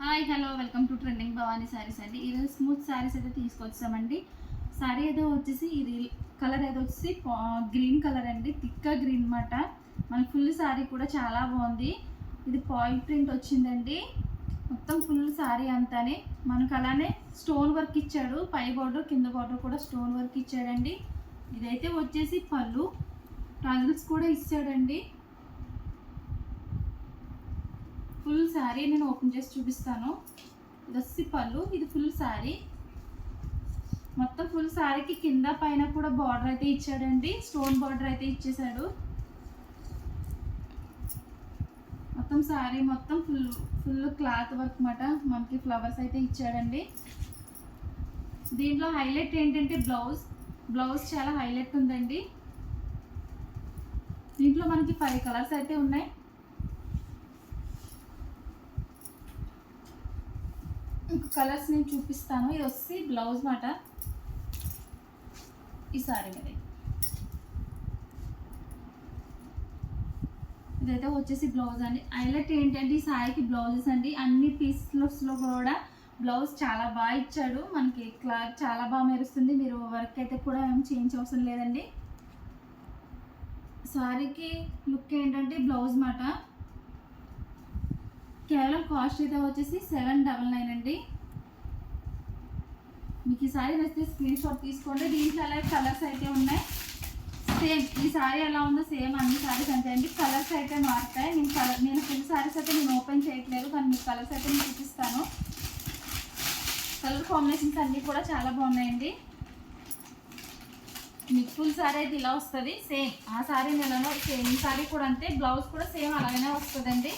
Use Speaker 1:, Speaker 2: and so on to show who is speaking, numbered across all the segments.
Speaker 1: Hi hello welcome to trending Bhavani sarees అండి. ఈరోజు smooth saris అయితే తీసుకొచ్చామండి. శారీ ఏదో వచ్చేసి ఇది కలర్ ఏదో వచ్చేసి గ్రీన్ కలర్ అండి. థిక్గా గ్రీన్ అనమాట మన ఫుల్ శారీ కూడా చాలా బాగుంది. ఇది పాయింట్ ప్రింట్ వచ్చిందండి. మొత్తం ఫుల్ శారీ అంతానే. మనకు అలానే స్టోన్ వర్క్ ఇచ్చాడు. పై బార్డర్ కింద బార్డర్ కూడా స్టోన్ వర్క్ ఇచ్చాడండి. ఇదైతే వచ్చేసి పళ్ళు. టజల్స్ కూడా ఇచ్చాడండి. ఫుల్ శారీ నేను ఓపెన్ చేసి చూపిస్తాను. ఇది వచ్చి పళ్ళు ఇది ఫుల్ శారీ. మొత్తం ఫుల్ శారీకి కింద పైన కూడా బార్డర్ అయితే ఇచ్చాడండి. స్టోన్ బార్డర్ అయితే ఇచ్చేసాడు మొత్తం శారీ మొత్తం ఫుల్ ఫుల్ క్లాత్ వర్క్ మాట మనకి ఫ్లవర్స్ అయితే ఇచ్చాడండి. దీంట్లో హైలైట్ ఏంటంటే బ్లౌజ్. బ్లౌజ్ చాలా హైలైట్ ఉందండి. దీంట్లో మనకి ఫైవ్ కలర్స్ అయితే ఉన్నాయి. మీకు కలర్స్ నేను చూపిస్తాను. ఇది వచ్చి బ్లౌజ్ మాట. ఈ సారీ మీద. ఇదైతే వచ్చేసి బ్లౌజ్ అండి. హైలైట్ ఏంటంటే ఈ సారీకి బ్లౌజెస్ అండి. అన్ని పీసెస్లో కూడా బ్లౌజ్ చాలా బాగా ఇచ్చాడు. మనకి క్లాత్ చాలా బాగా మెరుస్తుంది. మీరు వర్క్ అయితే కూడా ఏం చేంజ్ అవసరం లేదండి. సారీకి లుక్ ఏంటంటే బ్లౌజ్ మాట. కేవలం కాస్ట్ అయితే వచ్చేసి సెవెన్ డబల్ నైన్ అండి. మీకు ఈ సారీ నచ్చితే స్క్రీన్ షాట్ తీసుకోండి. దీంట్లో అలాగే కలర్స్ అయితే ఉన్నాయి. సేమ్ ఈ సారీ ఎలా ఉందో సేమ్ అన్ని సారీస్ అంతే అండి. కలర్స్ అయితే మారుతాయి. నేను కలర్ నేను ఫుల్ సారీస్ అయితే నేను ఓపెన్ చేయట్లేదు కానీ మీకు కలర్స్ అయితే నేను చూపిస్తాను. కలర్ కాంబినేషన్స్ అన్నీ కూడా చాలా బాగున్నాయండి. మీకు ఫుల్ సారీ అయితే ఇలా వస్తుంది. సేమ్ ఆ సారీ నెలలో సేమ్ ఈ సారీ కూడా అంతే. బ్లౌజ్ కూడా సేమ్ అలాగనే వస్తుందండి.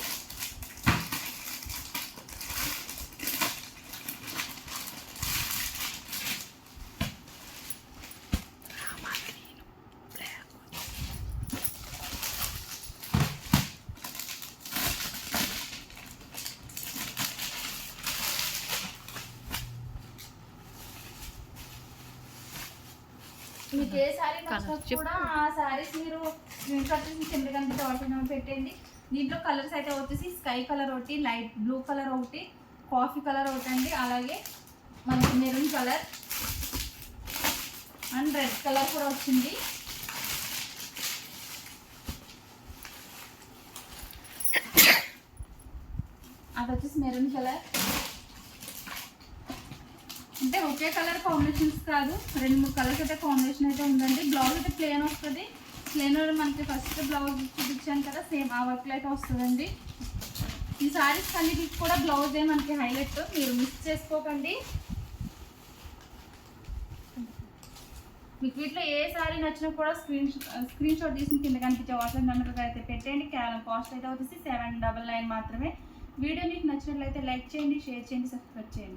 Speaker 1: మీకు ఏ సారీ నచ్చినా కూడా ఆ సారీస్ మీరు స్క్రీన్ షాట్ తీసి వాటి పెట్టండి. దీంట్లో కలర్స్ అయితే వచ్చేసి స్కై కలర్ ఒకటి లైట్ బ్లూ కలర్ ఒకటి కాఫీ కలర్ ఒకటి అండి. అలాగే మనకి maroon colour and red colour కూడా వచ్చింది. అది వచ్చేసి మెరూన్ కలర్ అంటే ఒకే కలర్ కాంబినేషన్స్ కాదు. రెండు మూడు కలర్స్ అయితే కాంబినేషన్ అయితే ఉందండి. బ్లౌజ్ అయితే ప్లేన్ వస్తుంది. ప్లేన్ మనకి ఫస్ట్ బ్లౌజ్ చూపించాను కదా సేమ్ ఆ వర్క్లో అయితే వస్తుందండి. ఈ సారీస్ అన్నిటికి కూడా బ్లౌజ్ మనకి హైలైట్ మీరు మిస్ చేసుకోకండి. మీకు వీటిలో ఏ సారీ నచ్చినా కూడా స్క్రీన్ స్క్రీన్ షాట్ తీసి కింద కనిపించే వాట్సాప్ నెంబర్కి అయితే పెట్టండి కేవలం కాస్ట్ అయితే వచ్చేసి సెవెన్ డబల్ నైన్ మాత్రమే. వీడియో మీకు నచ్చినట్లయితే లైక్ చేయండి షేర్ చేయండి సబ్స్క్రైబ్ చేయండి.